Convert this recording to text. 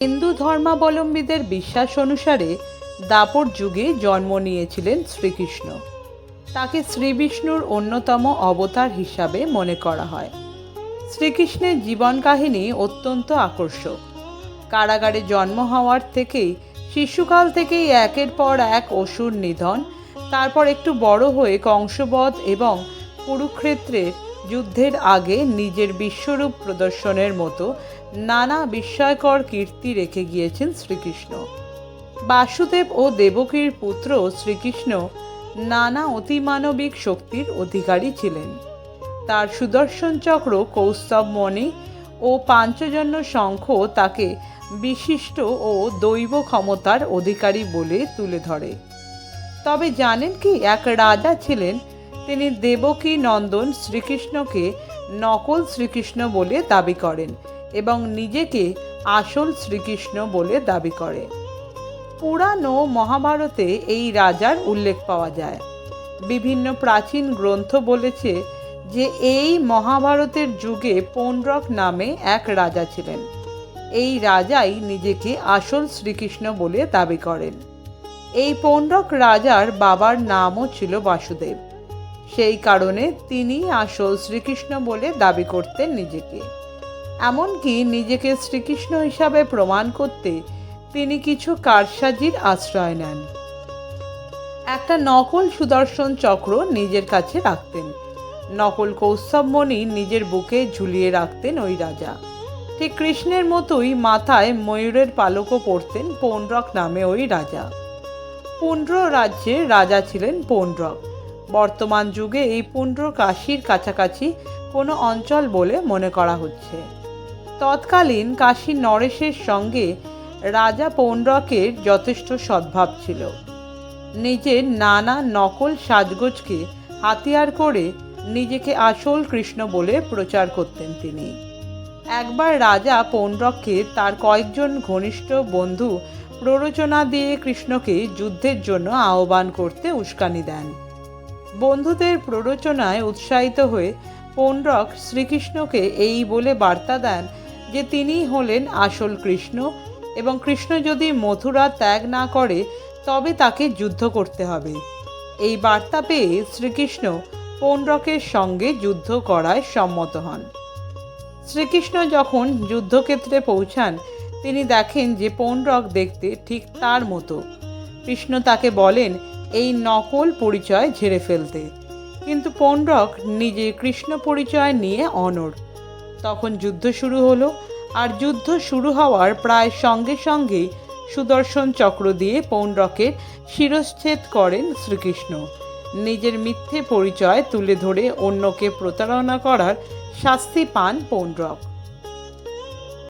হিন্দু ধর্মাবলম্বীদের বিশ্বাস অনুসারে দাপর যুগে জন্ম নিয়েছিলেন শ্রীকৃষ্ণ। তাকে শ্রীবিষ্ণুর অন্যতম অবতার হিসাবে মনে করা হয়। শ্রীকৃষ্ণের জীবন কাহিনী অত্যন্ত আকর্ষক। কারাগারে জন্ম হওয়ার থেকেই, শিশুকাল থেকেই একের পর এক অসুর নিধন, তারপর একটু বড় হয়ে কংসবধ এবং কুরুক্ষেত্রের যুদ্ধের আগে নিজের বিশ্বরূপ প্রদর্শনের মতো নানা বিস্ময়কর কীর্তি রেখে গিয়েছেন শ্রীকৃষ্ণ। বাসুদেব ও দেবকীর পুত্র শ্রীকৃষ্ণ নানা অতিমানবিক শক্তির অধিকারী ছিলেন। তার সুদর্শন চক্র কৌস্তব মণি ও পাঞ্চজন্য শঙ্খ তাকে বিশিষ্ট ও দৈব ক্ষমতার অধিকারী বলে তুলে ধরে। তবে জানেন কি, এক রাজা ছিলেন তিনি দেবকী নন্দন শ্রীকৃষ্ণকে নকল শ্রীকৃষ্ণ বলে দাবি করেন এবং নিজেকে আসল শ্রীকৃষ্ণ বলে দাবি করে। পুরাণ ও মহাভারতে এই রাজার উল্লেখ পাওয়া যায়। বিভিন্ন প্রাচীন গ্রন্থ বলেছে যে এই মহাভারতের যুগে পৌণ্ড্রক নামে এক রাজা ছিলেন। এই রাজাই নিজেকে আসল শ্রীকৃষ্ণ বলে দাবি করেন। এই পৌণ্ড্রক রাজার বাবার নামও ছিল বাসুদেব। সেই কারণে তিনি আসল শ্রীকৃষ্ণ বলে দাবি করতেন নিজেকে। এমনকি নিজেকে শ্রীকৃষ্ণ হিসাবে প্রমাণ করতে তিনি কিছু কারসাজির আশ্রয় নেন। একটা নকল সুদর্শন চক্র নিজের কাছে রাখতেন। নকল কৌস্তবমণি নিজের বুকে ঝুলিয়ে রাখতেন ওই রাজা। ঠিক কৃষ্ণের মতোই মাথায় ময়ূরের পালকও পরতেন পৌণ্ড্রক নামে ওই রাজা। পুণ্ড্র রাজ্যের রাজা ছিলেন পৌণ্ড্রক বর্তমান যুগে এই পুণ্ড্র কাশীর কাছাকাছি কোনো অঞ্চল বলে মনে করা হচ্ছে। তৎকালীন কাশী নরেশের সঙ্গে রাজা পৌণ্ড্রকের যথেষ্ট সদ্ভাব ছিল। নিজের নানা নকল সাজগোজকে হাতিয়ার করে নিজেকে আসল কৃষ্ণ বলে প্রচার করতেন তিনি। একবার রাজা পৌণ্ড্রককে তার কয়েকজন ঘনিষ্ঠ বন্ধু প্ররোচনা দিয়ে কৃষ্ণকে যুদ্ধের জন্য আহ্বান করতে উস্কানি দেন। বন্ধুদের প্ররোচনায় উৎসাহিত হয়ে পৌণ্ড্রক শ্রীকৃষ্ণকে এই বলে বার্তা দেন যে তিনি হলেন আসল কৃষ্ণ এবং কৃষ্ণ যদি মথুরা ত্যাগ না করে, তবে তাকে যুদ্ধ করতে হবে। এই বার্তা পেয়ে শ্রীকৃষ্ণ পৌণ্ড্রকের সঙ্গে যুদ্ধ করায় সম্মত হন। শ্রীকৃষ্ণ যখন যুদ্ধক্ষেত্রে পৌঁছান, তিনি দেখেন যে পৌণ্ড্রক দেখতে ঠিক তার মতো। কৃষ্ণ তাকে বলেন এই নকল পরিচয় ঝেড়ে ফেলতে। কিন্তু পৌণ্ড্রক নিজে কৃষ্ণ পরিচয় নিয়ে অনড়। তখন যুদ্ধ শুরু হলো, আর যুদ্ধ শুরু হওয়ার প্রায় সঙ্গে সঙ্গেই সুদর্শন চক্র দিয়ে পৌণ্ড্রকের শিরচ্ছেদ করেন শ্রীকৃষ্ণ। নিজের মিথ্যে পরিচয় তুলে ধরে অন্যকে প্রতারণা করার শাস্তি পান পৌণ্ড্রক